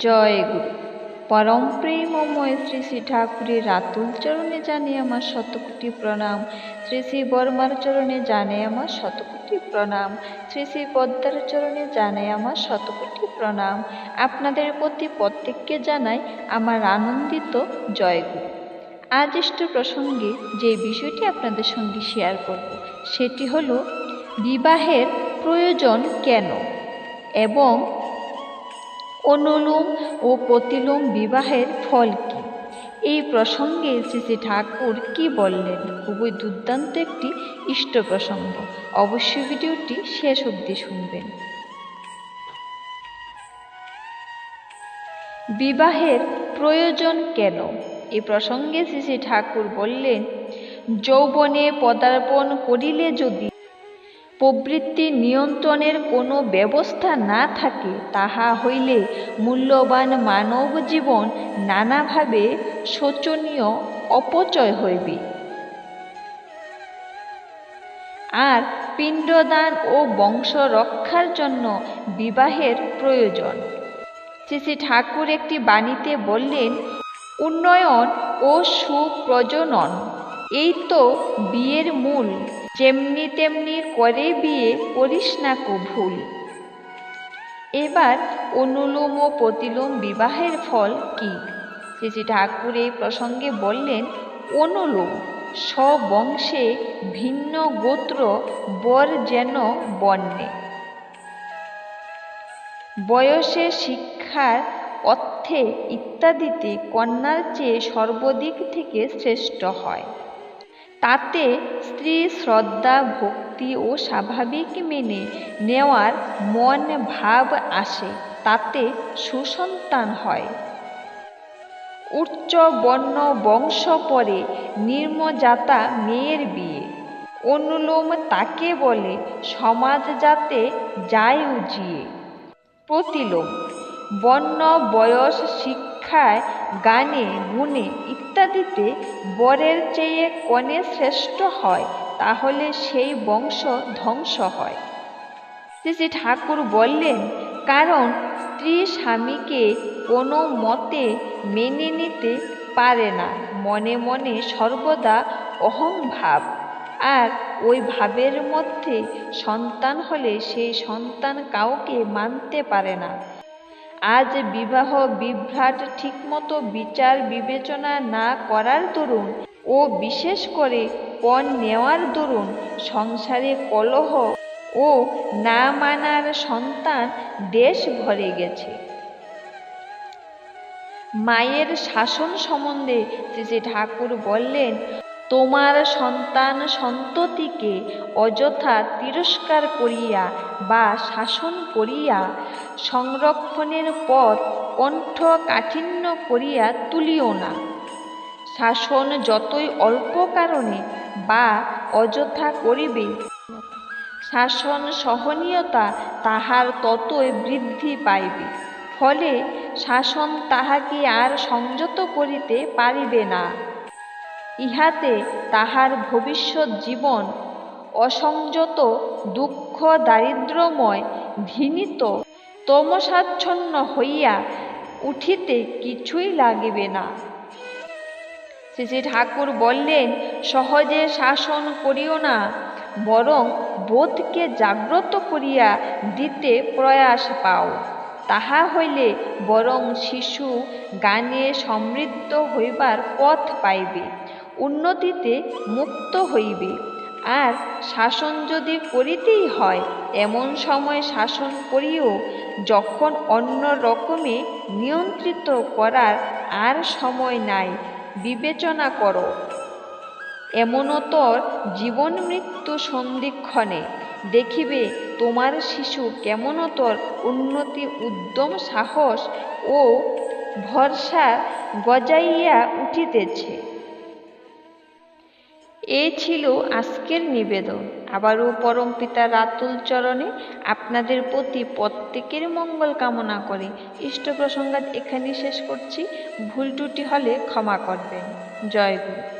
জয় গুরু। পরম প্রেমময় শ্রী শ্রী ঠাকুরের রাতুল চরণে জানে আমার শতকোটি প্রণাম। শ্রী শ্রী বর্মার চরণে জানে আমার শতকোটি প্রণাম। শ্রী শ্রী পদ্মার চরণে জানে আমার শতকোটি প্রণাম। আপনাদের প্রতি প্রত্যেককে জানাই আমার আনন্দিত জয় গুরু। আজ ইষ্ট প্রসঙ্গে যে বিষয়টি আপনাদের সঙ্গে শেয়ার করব, সেটি হলো, বিবাহের প্রয়োজন কেন? এবং অনুলোম ও প্রতিলোম বিবাহের ফল কি? এই প্রসঙ্গে শ্রী ঠাকুর কি বললেন? খুবই দুর্দান্ত একটি ইষ্ট প্রসঙ্গ। অবশ্যই ভিডিওটি শেষ অবধি শুনবেন। বিবাহের প্রয়োজন কেন? এ প্রসঙ্গে শ্রী ঠাকুর বললেন, যৌবনে পদার্পণ করিলে যদি প্রবৃত্তি নিয়ন্ত্রণের কোনো ব্যবস্থা না থাকে, তাহা হইলে মূল্যবান মানব জীবন নানাভাবে শোচনীয়, অপচয় হইবে। আর পিণ্ডদান ও বংশ রক্ষার জন্য বিবাহের প্রয়োজন। শ্রী ঠাকুর একটি বাণীতে বললেন, উন্নয়ন ও সুপ্রজনন, এই তো বিয়ের মূল। যেমনি তেমনি করে বিয়ে করিস না ভুল। এবার অনুলোম ও প্রতিলোম বিবাহের ফল কি? শ্রী শ্রী ঠাকুর এই প্রসঙ্গে বললেন, অনুলোম স্ববংশে ভিন্ন গোত্র বর যেন বর্ণে। বয়সে শিক্ষার অর্থে ইত্যাদিতে কন্যার চেয়ে সর্বদিক থেকে শ্রেষ্ঠ হয়। তাতে স্ত্রী শ্রদ্ধা, ভক্তি ও স্বাভাবিক মেনে নেওয়ার মন ভাব আসে, তাতে সুসন্তান হয়। উচ্চ বর্ণ বংশ পরে নির্মজাতা মেয়ের বিয়ে। অনুলোম তাকে বলে সমাজ যাতে যায় উজিয়ে প্রতিলোম, বর্ণ বয়স শিক্ষায় গানে, গুণে ইত্যাদিতে বরের চেয়ে কনে শ্রেষ্ঠ হয়, তাহলে সেই বংশ ধ্বংস হয়। শ্রী ঠাকুর বললেন, কারণ স্ত্রী স্বামীকে কোনো মতে মেনে নিতে পারে না। মনে মনে সর্বদা অহং ভাব। আর ওই ভাবের মধ্যে সন্তান হলে সেই সন্তান কাউকে মানতে পারে না। আজ বিবাহ বিভ্রাট ঠিকমতো বিচার বিবেচনা না করার দরুন ও বিশেষ করে পণ নেওয়ার দরুন সংসারে কলহ ও না মানার সন্তান দেশ ভরে গেছে। মায়ের শাসন সম্বন্ধে শ্রী শ্রী ঠাকুর বললেন তোমার সন্তান সন্ততিকে অযথা তিরস্কার করিয়া বা শাসন করিয়া সংরক্ষণের পথ কণ্ঠ কাঠিন্য করিয়া তুলিও না। শাসন যতই অল্প কারণে বা অযথা করিবে, শাসন সহনীয়তা তাহার ততই বৃদ্ধি পাইবে। ফলে শাসন তাহাকে আর সংযত করিতে পারিবে না। ইহাতে তাহার ভবিষ্যৎ জীবন অসংযত, দুঃখ, দারিদ্র্যময়, ঘৃণিত, তমসাচ্ছন্ন হইয়া উঠিতে কিছুই লাগিবে না। শ্রী শ্রী ঠাকুর বললেন, সহজে শাসন করিও না, বরং বোধকে জাগ্রত করিয়া দিতে প্রয়াস পাও। তাহা হইলে বরং শিশু গানে সমৃদ্ধ হইবার পথ পাইবে। উন্নতিতে মুক্ত হইবে। আর শাসন যদি করিতেই হয়, এমন সময় শাসন করিও, যখন অন্য রকমে নিয়ন্ত্রিত করার আর সময় নাই, বিবেচনা করো। এমনতর জীবন মৃত্যু সন্ধিক্ষণে, দেখিবে তোমার শিশু কেমনতর উন্নতি, উদ্যম, সাহস ও ভরসা গজাইয়া উঠিতেছে। এই ছিল আজকের নিবেদন। আবারও পরম পিতা রাতুল চরণে আপনাদের প্রতি প্রত্যেকের মঙ্গল কামনা করে। ইষ্ট প্রসঙ্গাত এখানেই শেষ করছি। ভুল ত্রুটি হলে ক্ষমা করবেন। জয় গুরু।